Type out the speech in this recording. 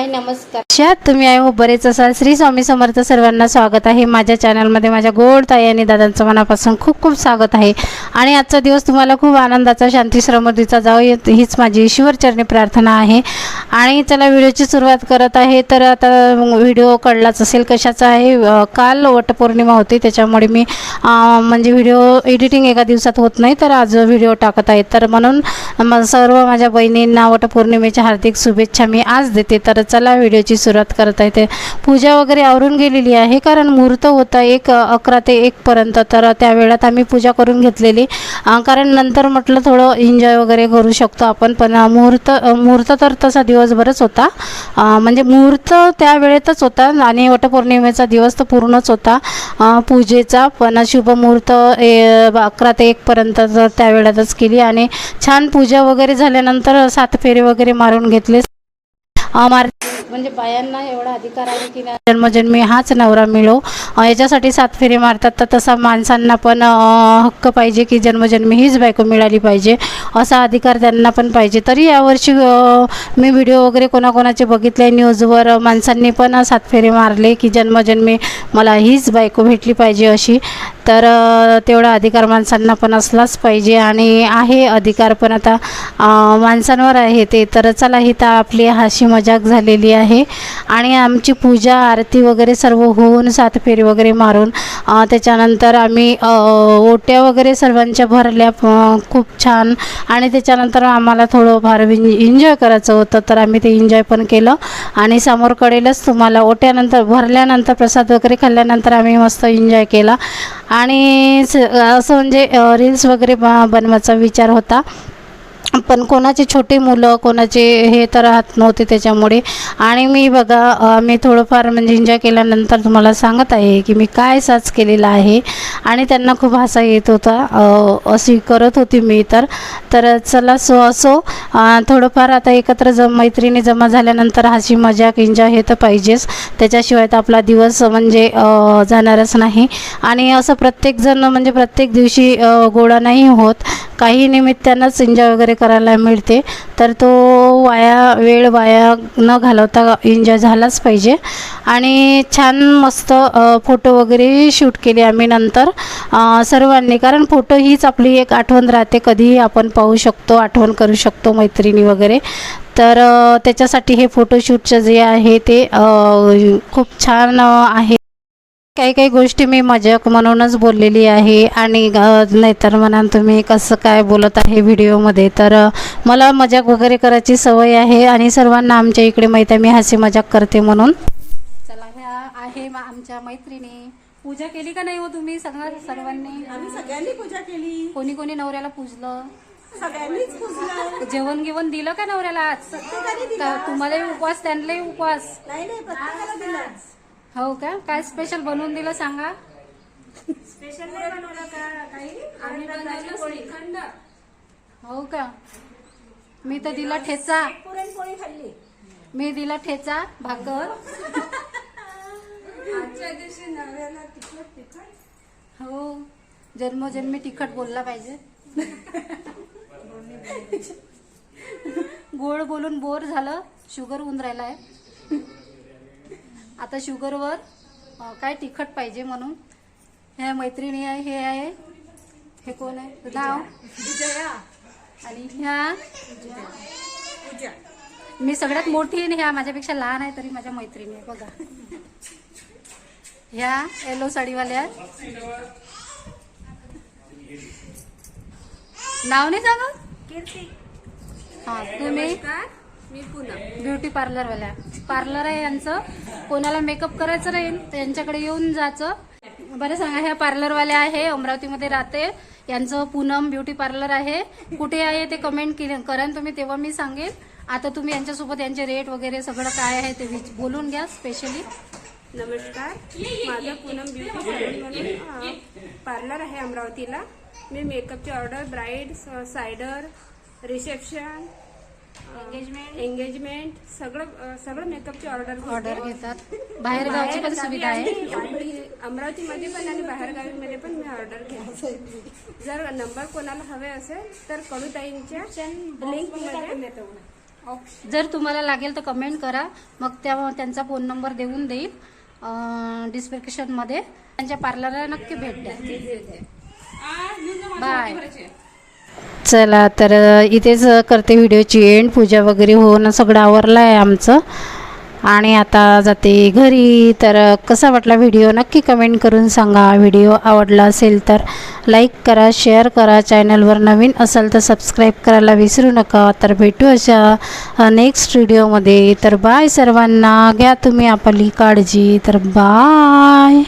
हाय नमस्कार. तुम्ही आहे हो बरेच असाल. श्री स्वामी समर्थ सर्वांना स्वागत आहे. माझ्या चॅनलमध्ये माझ्या गोड ताई आणि दादांचं मनापासून खूप खूप स्वागत आहे. आणि आजचा दिवस तुम्हाला खूप आनंदाचा शांती समृद्धीचा जाऊ येत हीच माझी ईश्वरचरणी प्रार्थना आहे. आणि चला व्हिडिओची सुरुवात करत आहे. तर आता व्हिडिओ कळलाच असेल कशाचा आहे. काल वटपौर्णिमा होती. त्याच्यामुळे मी म्हणजे व्हिडिओ एडिटिंग एका दिवसात होत नाही तर आज व्हिडिओ टाकत आहे. तर म्हणून सर्व माझ्या बहिणींना वटपौर्णिमेच्या हार्दिक शुभेच्छा मी आज देते. तर चला व्हिडिओची सुरुवात करता येते. पूजा वगैरे आवरून गेलेली आहे कारण मुहूर्त होता एक अकरा ते एकपर्यंत तर त्या वेळात आम्ही पूजा करून घेतलेली. कारण नंतर म्हटलं थोडं एन्जॉय वगैरे करू शकतो आपण पण मुहूर्त मुहूर्त तर तसा दिवसभरच होता. म्हणजे मुहूर्त त्या वेळेतच होता आणि वटपौर्णिमेचा दिवस तर पूर्णच होता. पूजेचा पण शुभ मुहूर्त ए, अकरा ते एकपर्यंत तर त्या वेळातच केली आणि छान पूजा वगैरे झाल्यानंतर सात फेरे वगैरे मारून घेतले. मार म्हणजे बायांना एवढा अधिकार आहे की जन्मजन्मी हाच नवरा मिळो. याच्यासाठी सात फेरे मारतात. तर तसा माणसांना पण हक्क पाहिजे की जन्मजन्मी हीच बायको मिळाली पाहिजे असा अधिकार त्यांना पण पाहिजे. तरी यावर्षी मी व्हिडिओ वगैरे कोणाकोणाचे बघितले न्यूजवर माणसांनी पण सात फेरे मारले की जन्मजन्मी मला हीच बायको भेटली पाहिजे अशी. तर तेवढा अधिकार माणसांना पण असलाच पाहिजे आणि आहे अधिकार पण आता माणसांवर आहे ते. तर चला ही तर आपली हाशी मजाक झालेली आहे. आणि आमची पूजा आरती वगैरे सर्व होऊन सात फेरे वगैरे मारून त्याच्यानंतर आम्ही ओट्या वगैरे सर्वांच्या भरल्या. खूप छान. आणि त्याच्यानंतर आम्हाला थोडं फार एन्जॉय करायचं होतं तर आम्ही ते एन्जॉय पण केलं. आणि समोर कडेलच तुम्हाला ओट्यानंतर भरल्यानंतर प्रसाद वगैरे खाल्ल्यानंतर आम्ही मस्त एन्जॉय केला. आणि स असं म्हणजे रील्स वगैरे बनवायचा विचार होता. पण कोणाचे छोटे मुलं कोणाचे हे तर राहत नव्हते त्याच्यामुळे. आणि मी बघा मी थोडंफार म्हणजे एन्जॉय केल्यानंतर तुम्हाला सांगत आहे की मी काय साच केलेला आहे. आणि त्यांना खूप हसा येत होता. अशी करत होती मी तर. तर चला सो असो थोडंफार आता एकत्र ज मैत्रिणी जमा झाल्यानंतर हसी मजाक एन्जॉय हे तर पाहिजेच. त्याच्याशिवाय तर आपला दिवस म्हणजे जाणारच नाही. आणि असं प्रत्येकजण म्हणजे प्रत्येक दिवशी गोळा नाही होत. काही निमित्तानंच एन्जॉय वगैरे करायला मिळते. तर तो वाया वेळ वाया न घालवता एन्जॉय झालाच पाहिजे. आणि छान मस्त फोटो वगैरे शूट केले आम्ही नंतर. सर्वांनी. कारण फोटो हीच आपली एक आठवण राहते. कधीही आपण पाहू शकतो आठवण करू शकतो मैत्रिणी वगैरे. तर त्याच्यासाठी हे फोटोशूटचं जे आहे ते खूप छान आहे. काही काही गोष्टी मी मजाक म्हणूनच बोललेली आहे. आणि नाहीतर म्हणाल तुम्ही कसं काय बोलत आहे व्हिडिओमध्ये. तर मला मजाक वगैरे करायची सवय आहे आणि सर्वांना आमच्या इकडे माहीत आहे मी हसी मजाक करते म्हणून. चला ह्या आहे आमच्या मैत्रिणी. पूजा केली का नाही हो तुम्ही सगळं सर्वांनी? आम्ही सगळ्यांनी पूजा केली. कोणी कोणी नवऱ्याला पूजलं? सगळ्यांनीच पुजलं. जेवण गिवण दिलं का नवऱ्याला आज? तुम्हालाही उपवास त्यांनाही उपवास? नाही नाही हो का? काय स्पेशल बनवून दिलं सांगा? स्पेशल नाही बनवलं का काही? आम्ही बनवलं श्रीखंड. हो का? मी तर दिला ठेचा. पुरणपोळी खाल्ली. मी दिला ठेचा भाकर. आजच्या दिवशी नव्याला तिखट तिखट. हो. जन्मोजन्मी तिखट बोलला पाहिजे. गोड बोलून बोर झालं. शुगर होऊन राहिला आहे आता शुगरवर काय तिखट पाहिजे म्हणून? ह्या मैत्रिणी आहे हे आहे. हे कोण आहे? नाव? आणि ह्या? मी सगळ्यात मोठी आहे आणि ह्या माझ्यापेक्षा लहान आहे तरी माझ्या मैत्रिणी आहे बघा. ह्या येलो साडीवाल्या नाव नाही सांगत? कीर्ती. हा तुम्ही? मी पूनम. ब्युटी पार्लरवाल्या. पार्लर आहे यांचं. कोणाला मेकअप करायचं राहील तर यांच्याकडे येऊन जायचं. बरं सांगा ह्या पार्लरवाल्या आहे अमरावतीमध्ये राहते. यांचं पूनम ब्युटी पार्लर आहे. कुठे आहे ते कमेंट केले करा तुम्ही तेव्हा मी सांगेल आता तुम्ही यांच्यासोबत यांचे रेट वगैरे सगळं काय आहे ते बोलून घ्या स्पेशली नमस्कार. माझं पूनम ब्युटी पार्लर म्हणून पार्लर आहे अमरावतीला. मी मेकअपची order bride sider reception engagement engagement सगळं सगळं मेकअपची ऑर्डर. ऑर्डर घेतात. बाहेर गावची पण सुविधा आहे. आणि अमरावतीमध्ये पण आणि बाहेरगावीमध्ये पण मी ऑर्डर घेते. जर नंबर कोणाला हवे असेल तर कडूताईंच्या लिंकमध्ये जर तुम्हाला लागेल तर कमेंट करा. मग त्या त्यांचा फोन नंबर देऊन देईल डिस्क्रिप्शनमध्ये त्यांच्या पार्लरला नक्की भेट द्या. बाय चला तर इथेच करते व्हिडिओची एंड पूजा वगैरे होणं सगळं आवरलं आहे आमचं. आणि आता जाते घरी. तर कसा वाटला व्हिडिओ? नक्की कमेंट करून सांगा. व्हिडिओ आवडला असेल तर लाईक करा शेअर करा. चॅनलवर नवीन असाल तर सबस्क्राईब करायला विसरू नका. तर भेटू अशा नेक्स्ट व्हिडिओमध्ये तर बाय सर्वांना. घ्या तुम्ही आपली काळजी. तर बाय